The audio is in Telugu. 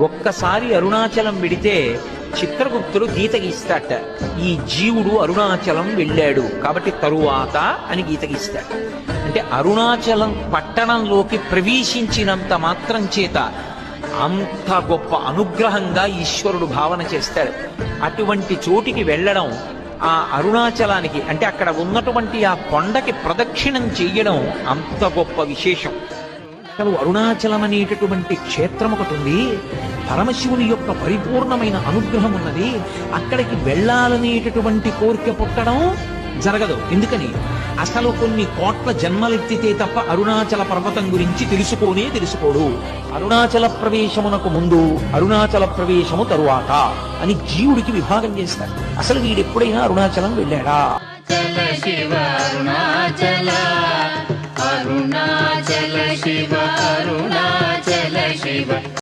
ఒక్కసారి అరుణాచలం విడితే చిత్రగుప్తుడు గీత గీస్తాట ఈ జీవుడు అరుణాచలం వెళ్ళాడు. కాబట్టి తరువాత అని గీత గీస్తాడు. అంటే అరుణాచలం పట్టణంలోకి ప్రవేశించినంత మాత్రం చేత అంత గొప్ప అనుగ్రహంగా ఈశ్వరుడు భావన చేస్తాడు. అటువంటి చోటికి వెళ్ళడం ఆ అరుణాచలానికి అంటే అక్కడ ఉన్నటువంటి ఆ కొండకి ప్రదక్షిణం చేయడం అంత గొప్ప విశేషం. అసలు అరుణాచలం అనేటటువంటి క్షేత్రం ఒకటి ఉంది పరమశివుని యొక్క పరిపూర్ణమైన అనుగ్రహం ఉన్నది అక్కడికి వెళ్ళాలనేటటువంటి కోరిక పుట్టడం జరగదు. ఎందుకని? అసలు కొన్ని కోట్ల జన్మలెత్తితే తప్ప అరుణాచల పర్వతం గురించి తెలుసుకోనే తెలుసుకోడు. అరుణాచల ప్రవేశమునకు ముందు అరుణాచల ప్రవేశము తరువాత అని జీవుడికి విభాగం చేస్తారు. అసలు వీడెప్పుడైనా అరుణాచలం వెళ్ళాడా? శివ शिव अरुणाचल शिव।